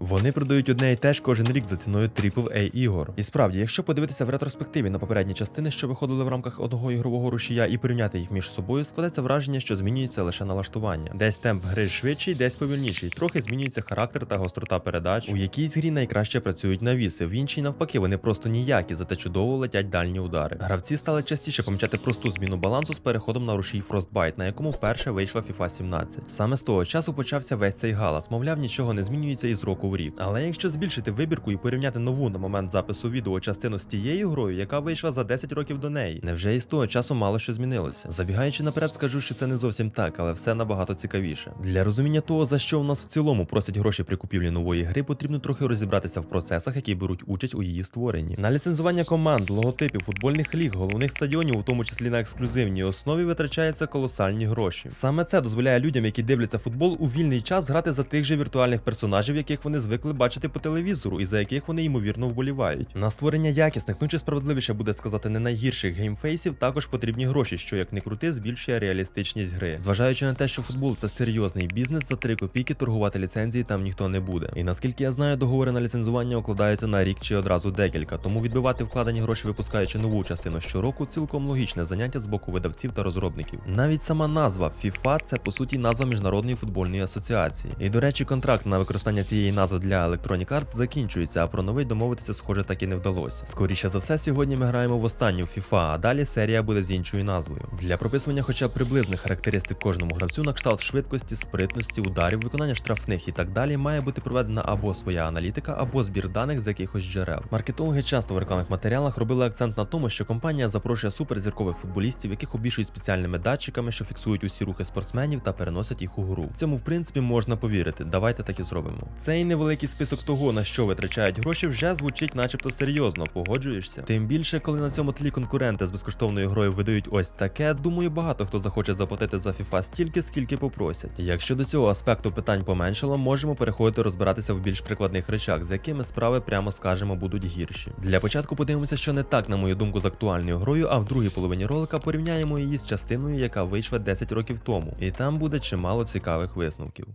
Вони продають одне і те ж кожен рік за ціною AAA ігор. І справді, якщо подивитися в ретроспективі на попередні частини, що виходили в рамках одного ігрового рушія, і порівняти їх між собою, складеться враження, що змінюється лише налаштування. Десь темп гри швидший, десь повільніший. Трохи змінюється характер та гострота передач. У якійсь грі найкраще працюють навіси, в іншій навпаки, вони просто ніякі, зате чудово летять дальні удари. Гравці стали частіше помічати просту зміну балансу з переходом на рушій Frostbite, на якому вперше вийшла FIFA 17. Саме з того часу почався весь цей галас. Мовляв, нічого не змінюється із року в. Але якщо збільшити вибірку і порівняти нову на момент запису відео частину з тією грою, яка вийшла за 10 років до неї, невже із того часу мало що змінилося? Забігаючи наперед, скажу, що це не зовсім так, але все набагато цікавіше. Для розуміння того, за що в нас в цілому просять гроші при купівлі нової гри, потрібно трохи розібратися в процесах, які беруть участь у її створенні. На ліцензування команд, логотипів, футбольних ліг, головних стадіонів, у тому числі на ексклюзивній основі, витрачаються колосальні гроші. Саме це дозволяє людям, які дивляться футбол, у вільний час грати за тих же віртуальних персонажів, яких вони звикли бачити по телевізору, і за яких вони ймовірно вболівають. На створення якісних, ну чи справедливіше буде сказати, не найгірших геймфейсів, також потрібні гроші, що як не крути, збільшує реалістичність гри. Зважаючи на те, що футбол це серйозний бізнес, за 3 копійки торгувати ліцензії там ніхто не буде. І наскільки я знаю, договори на ліцензування укладаються на рік чи одразу декілька, тому відбивати вкладені гроші, випускаючи нову частину щороку, цілком логічне заняття з боку видавців та розробників. Навіть сама назва FIFA це по суті назва міжнародної футбольної асоціації. І до речі, контракт на використання цієї назви для Electronic Arts закінчується, а про новий домовитися, схоже, так і не вдалося. Скоріше за все, сьогодні ми граємо в останню FIFA, а далі серія буде з іншою назвою. Для прописування хоча б приблизних характеристик кожному гравцю на кшталт швидкості, спритності, ударів, виконання штрафних і так далі, має бути проведена або своя аналітика, або збір даних з якихось джерел. Маркетологи часто в рекламних матеріалах робили акцент на тому, що компанія запрошує суперзіркових футболістів, яких обішують спеціальними датчиками, що фіксують усі рухи спортсменів та переносять їх у гру. Цьому в принципі можна повірити. Давайте так і зробимо. Цей невеликий список того, на що витрачають гроші, вже звучить, начебто серйозно. Погоджуєшся? Тим більше, коли на цьому тлі конкуренти з безкоштовною грою видають ось таке, думаю, багато хто захоче заплатити за FIFA стільки, скільки попросять. Якщо до цього аспекту питань поменшало, можемо переходити розбиратися в більш прикладних речах, з якими справи, прямо скажемо, будуть гірші. Для початку подивимося, що не так, на мою думку, з актуальною грою, а в другій половині ролика порівняємо її з частиною, яка вийшла 10 років тому, і там буде чимало цікавих висновків.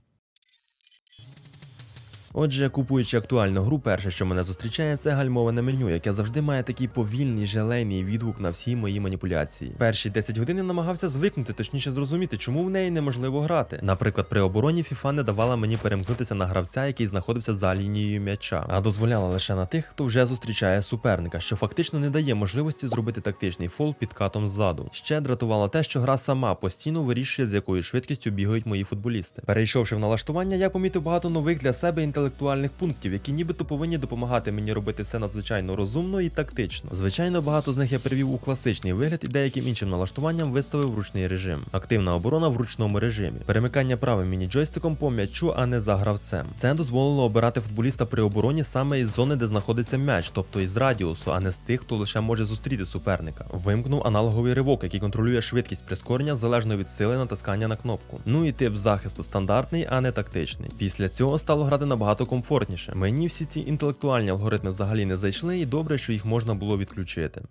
Отже, купуючи актуальну гру, перше, що мене зустрічає, це гальмоване меню, яке завжди має такий повільний желейний відгук на всі мої маніпуляції. Перші 10 годин я намагався звикнути, точніше зрозуміти, чому в неї неможливо грати. Наприклад, при обороні FIFA не давала мені перемкнутися на гравця, який знаходився за лінією м'яча, а дозволяла лише на тих, хто вже зустрічає суперника, що фактично не дає можливості зробити тактичний фол підкатом ззаду. Ще дратувало те, що гра сама постійно вирішує, з якою швидкістю бігають мої футболісти. Перейшовши в налаштування, я помітив багато нових для себе інтелектуальних пунктів, які нібито повинні допомагати мені робити все надзвичайно розумно і тактично. Звичайно, багато з них я перевів у класичний вигляд і деяким іншим налаштуванням виставив ручний режим. Активна оборона в ручному режимі, перемикання правим міні-джойстиком по м'ячу, а не за гравцем. Це дозволило обирати футболіста при обороні саме із зони, де знаходиться м'яч, тобто із радіусу, а не з тих, хто лише може зустріти суперника. Вимкнув аналоговий ривок, який контролює швидкість прискорення залежно від сили натискання на кнопку. Ну і тип захисту стандартний, а не тактичний. Після цього стало грати набагато комфортніше. Мені всі ці інтелектуальні алгоритми взагалі не зайшли, і добре, що їх можна було відключити.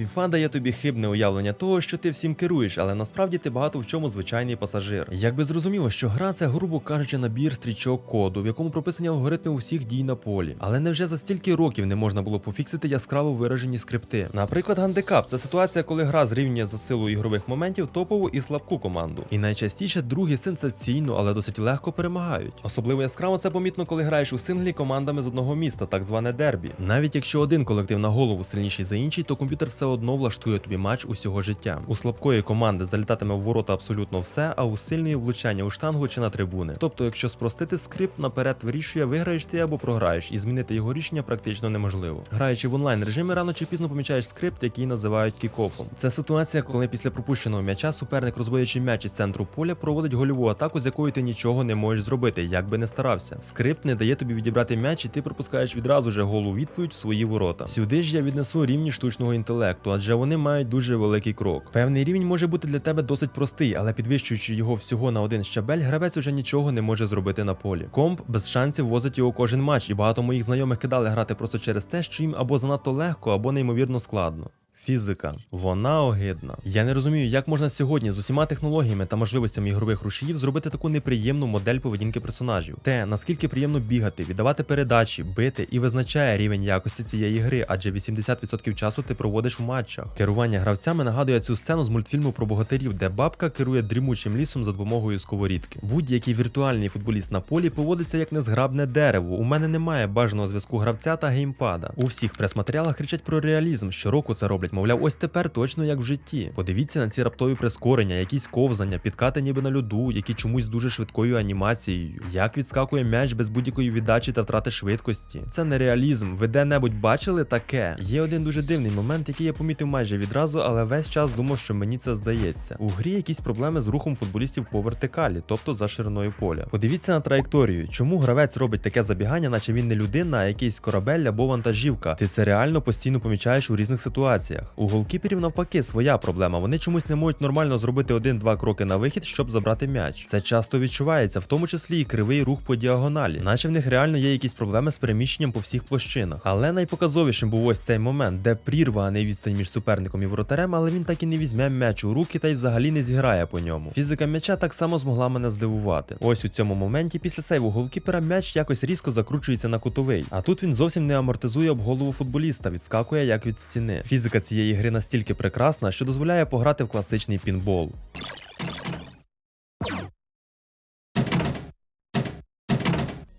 FIFA дає тобі хибне уявлення того, що ти всім керуєш, але насправді ти багато в чому звичайний пасажир. Якби зрозуміло, що гра це, грубо кажучи, набір стрічок коду, в якому прописані алгоритми усіх дій на полі. Але невже за стільки років не можна було пофіксити яскраво виражені скрипти? Наприклад, гандикап це ситуація, коли гра зрівнює за силу ігрових моментів топову і слабку команду. І найчастіше другі сенсаційно, але досить легко перемагають. Особливо яскраво це помітно, коли граєш у синглі командами з одного міста, так зване дербі. Навіть якщо один колектив на голову сильніший за інший, то комп'ютер все одно влаштує тобі матч усього життя. У слабкої команди залітатиме в ворота абсолютно все, а у сильної влучання у штангу чи на трибуни. Тобто, якщо спростити скрипт, наперед вирішує, виграєш ти або програєш, і змінити його рішення практично неможливо. Граючи в онлайн режимі, рано чи пізно помічаєш скрипт, який називають кікофом. Це ситуація, коли після пропущеного м'яча суперник, розводячи м'яч із центру поля, проводить гольову атаку, з якою ти нічого не можеш зробити, як би не старався. Скрипт не дає тобі відібрати м'яч, і ти пропускаєш відразу же голу відповідь в свої ворота. Сюди ж я віднесу рівні штучного інтелекту, адже вони мають дуже великий крок. Певний рівень може бути для тебе досить простий, але підвищуючи його всього на один щабель, гравець уже нічого не може зробити на полі. Комп без шансів возить його кожен матч, і багато моїх знайомих кидали грати просто через те, що їм або занадто легко, або неймовірно складно. Фізика, вона огидна. Я не розумію, як можна сьогодні з усіма технологіями та можливостями ігрових рушіїв зробити таку неприємну модель поведінки персонажів. Те, наскільки приємно бігати, віддавати передачі, бити і визначає рівень якості цієї гри, адже 80% часу ти проводиш в матчах. Керування гравцями нагадує цю сцену з мультфільму про богатирів, де бабка керує дрімучим лісом за допомогою сковорідки. Будь-який віртуальний футболіст на полі поводиться як незграбне дерево. У мене немає бажаного зв'язку гравця та геймпада. У всіх прес-матеріалах кричать про реалізм. Щороку це роблять, мовляв, ось тепер точно як в житті. Подивіться на ці раптові прискорення, якісь ковзання, підкати ніби на льоду, які чомусь дуже швидкою анімацією. Як відскакує м'яч без будь-якої віддачі та втрати швидкості. Це не реалізм. Ви де-небудь бачили таке? Є один дуже дивний момент, який я помітив майже відразу, але весь час думав, що мені це здається. У грі якісь проблеми з рухом футболістів по вертикалі, тобто за шириною поля. Подивіться на траєкторію. Чому гравець робить таке забігання, наче він не людина, а якийсь корабель або вантажівка? Ти це реально постійно помічаєш у різних ситуаціях. У голкіперів навпаки своя проблема. Вони чомусь не можуть нормально зробити один-два кроки на вихід, щоб забрати м'яч. Це часто відчувається, в тому числі і кривий рух по діагоналі, наче в них реально є якісь проблеми з переміщенням по всіх площинах. Але найпоказовішим був ось цей момент, де прірва, не відстань між суперником і воротарем, але він так і не візьме м'яч у руки та й взагалі не зіграє по ньому. Фізика м'яча так само змогла мене здивувати. Ось у цьому моменті після сейву голкіпера м'яч якось різко закручується на кутовий, а тут він зовсім не амортизує об голову футболіста, відскакує як від стіни. Фізика цієї гри настільки прекрасна, що дозволяє пограти в класичний пінбол.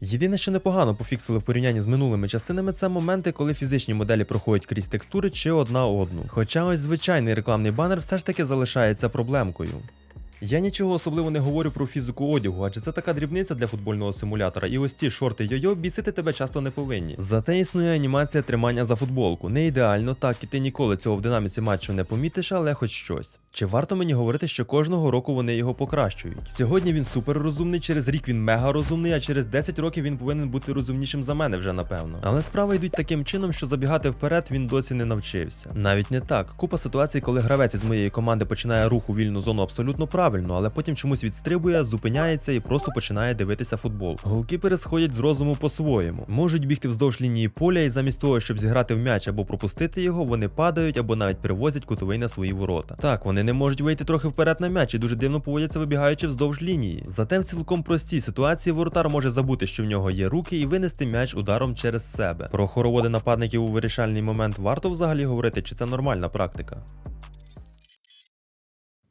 Єдине, що непогано пофіксили в порівнянні з минулими частинами, це моменти, коли фізичні моделі проходять крізь текстури чи одна одну. Хоча ось звичайний рекламний банер все ж таки залишається проблемкою. Я нічого особливо не говорю про фізику одягу, адже це така дрібниця для футбольного симулятора, і ось ці шорти йо-йо бісити тебе часто не повинні. Зате існує анімація тримання за футболку. Не ідеально, так і ти ніколи цього в динаміці матчу не помітиш, але хоч щось. Чи варто мені говорити, що кожного року вони його покращують? Сьогодні він супер розумний, через рік він мега розумний, а через 10 років він повинен бути розумнішим за мене вже напевно. Але справи йдуть таким чином, що забігати вперед він досі не навчився. Навіть не так. Купа ситуацій, коли гравець із моєї команди починає рух у вільну зону абсолютно правильно, але потім чомусь відстрибує, зупиняється і просто починає дивитися футбол. Голкіпери сходять з розуму по-своєму. Можуть бігти вздовж лінії поля, і замість того, щоб зіграти в м'яч або пропустити його, вони падають або навіть привозять кутовий на свої ворота. Так, вони не можуть вийти трохи вперед на м'яч і дуже дивно поводяться, вибігаючи вздовж лінії. Зате в цілком простій ситуації воротар може забути, що в нього є руки, і винести м'яч ударом через себе. Про хороводи нападників у вирішальний момент варто взагалі говорити, чи це нормальна практика.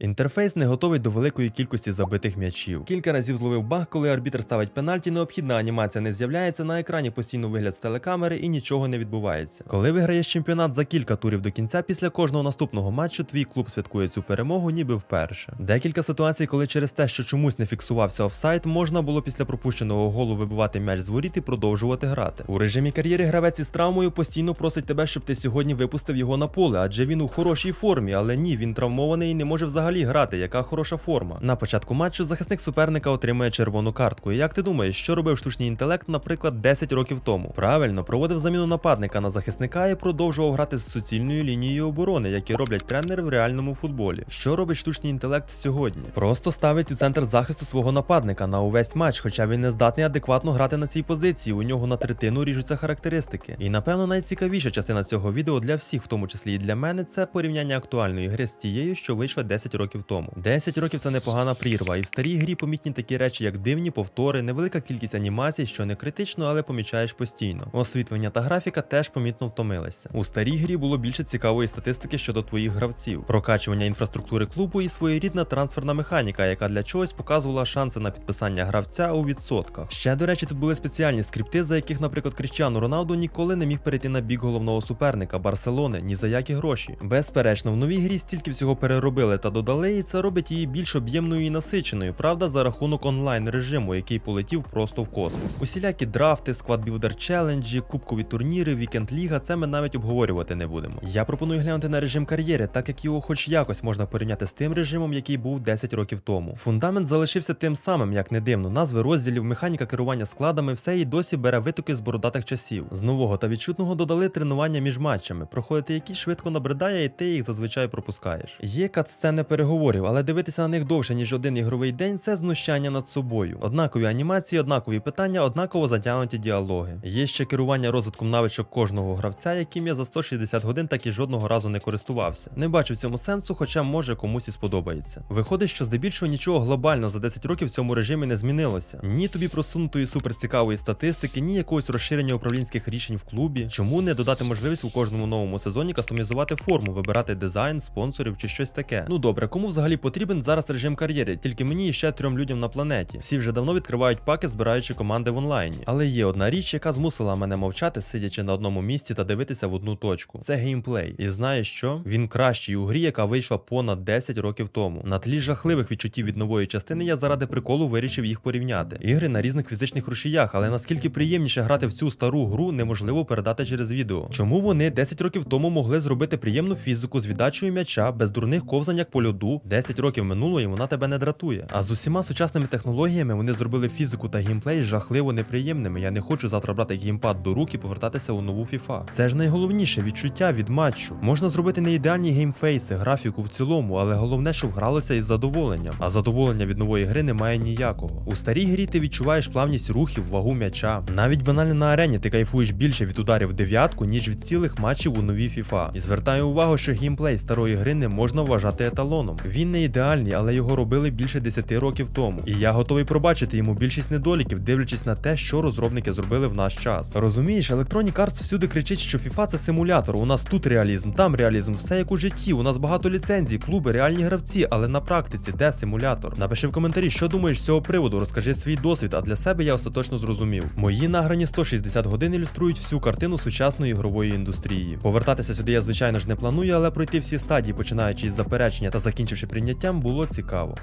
Інтерфейс не готовий до великої кількості забитих м'ячів. Кілька разів зловив баг, коли арбітр ставить пенальті, необхідна анімація не з'являється, на екрані постійно вигляд з телекамери і нічого не відбувається. Коли виграєш чемпіонат за кілька турів до кінця, після кожного наступного матчу твій клуб святкує цю перемогу, ніби вперше. Декілька ситуацій, коли через те, що чомусь не фіксувався офсайт, можна було після пропущеного голу вибивати м'яч з воріт і продовжувати грати. У режимі кар'єри гравець із травмою постійно просить тебе, щоб ти сьогодні випустив його на поле, адже він у хорошій формі, але ні, він травмований і не може взагалі грати. Яка хороша форма. На початку матчу захисник суперника отримує червону картку. І як ти думаєш, що робив штучний інтелект, наприклад, 10 років тому? Правильно, проводив заміну нападника на захисника і продовжував грати з суцільною лінією оборони, які роблять тренери в реальному футболі. Що робить штучний інтелект сьогодні? Просто ставить у центр захисту свого нападника на увесь матч, хоча він не здатний адекватно грати на цій позиції. У нього на третину ріжуться характеристики. І напевно найцікавіша частина цього відео для всіх, в тому числі і для мене, це порівняння актуальної гри з тією, що вийшла 10 років тому. 10 років це непогана прірва, і в старій грі помітні такі речі, як дивні повтори, невелика кількість анімацій, що не критично, але помічаєш постійно. Освітлення та графіка теж помітно втомилися. У старій грі було більше цікавої статистики щодо твоїх гравців, прокачування інфраструктури клубу і своєрідна трансферна механіка, яка для чогось показувала шанси на підписання гравця у відсотках. Ще до речі, тут були спеціальні скрипти, за яких, наприклад, Кріщану Роналду ніколи не міг перейти на бік головного суперника Барселони ні за які гроші. Безперечно, в новій грі стільки всього переробили та додали, і це робить її більш об'ємною і насиченою, правда, за рахунок онлайн режиму, який полетів просто в космос. Усілякі драфти, сквадбілдер челенджі, кубкові турніри, вікенд ліга, це ми навіть обговорювати не будемо. Я пропоную глянути на режим кар'єри, так як його хоч якось можна порівняти з тим режимом, який був 10 років тому. Фундамент залишився тим самим, як не дивно. Назви розділів, механіка керування складами, все і досі бере витоки з бородатих часів. З нового та відчутного додали тренування між матчами, проходити які швидко набридає, і ти їх зазвичай пропускаєш. Є кат-сцени переговорів, але дивитися на них довше, ніж один ігровий день, це знущання над собою. Однакові анімації, однакові питання, однаково затягнуті діалоги. Є ще керування розвитком навичок кожного гравця, яким я за 160 годин так і жодного разу не користувався. Не бачу в цьому сенсу, хоча може комусь і сподобається. Виходить, що здебільшого нічого глобально за 10 років в цьому режимі не змінилося. Ні тобі просунутої суперцікавої статистики, ні якогось розширення управлінських рішень в клубі. Чому не додати можливість у кожному новому сезоні кастомізувати форму, вибирати дизайн, спонсорів чи щось таке. Ну добре, кому взагалі потрібен зараз режим кар'єри? Тільки мені і ще трьом людям на планеті. Всі вже давно відкривають паки, збираючи команди в онлайні. Але є одна річ, яка змусила мене мовчати, сидячи на одному місці та дивитися в одну точку. Це геймплей. І знаєш що? Він кращий у грі, яка вийшла понад 10 років тому. На тлі жахливих відчуттів від нової частини я заради приколу вирішив їх порівняти. Ігри на різних фізичних рушіях, але наскільки приємніше грати в цю стару гру неможливо передати через відео. Чому вони 10 років тому могли зробити приємну фізику з віддачею м'яча без дурних ковзань як по льоду? 10 років минуло і вона тебе не дратує. А з усіма сучасними технологіями вони зробили фізику та геймплей жахливо неприємними. Я не хочу завтра брати геймпад до рук і повертатися у нову FIFA. Це ж найголовніше відчуття від матчу. Можна зробити не ідеальні геймфейси, графіку в цілому, але головне, щоб гралося із задоволенням. А задоволення від нової гри немає ніякого. У старій грі ти відчуваєш плавність рухів, вагу м'яча. Навіть банально на арені ти кайфуєш більше від ударів дев'ятку, ніж від цілих матчів у новій FIFA. І звертаю увагу, що геймплей старої гри не можна вважати еталоном. Він не ідеальний, але його робили більше 10 років тому. І я готовий пробачити йому більшість недоліків, дивлячись на те, що розробники зробили в наш час. Розумієш, Electronic Arts всюди кричить, що FIFA це симулятор. У нас тут реалізм, там реалізм, все як у житті. У нас багато ліцензій, клуби, реальні гравці, але на практиці де симулятор? Напиши в коментарі, що думаєш з цього приводу, розкажи свій досвід, а для себе я остаточно зрозумів. Мої награні 160 годин ілюструють всю картину сучасної ігрової індустрії. Повертатися сюди я, звичайно ж, не планую, але пройти всі стадії, починаючи із заперечення та закінчивши прийняттям, було цікаво.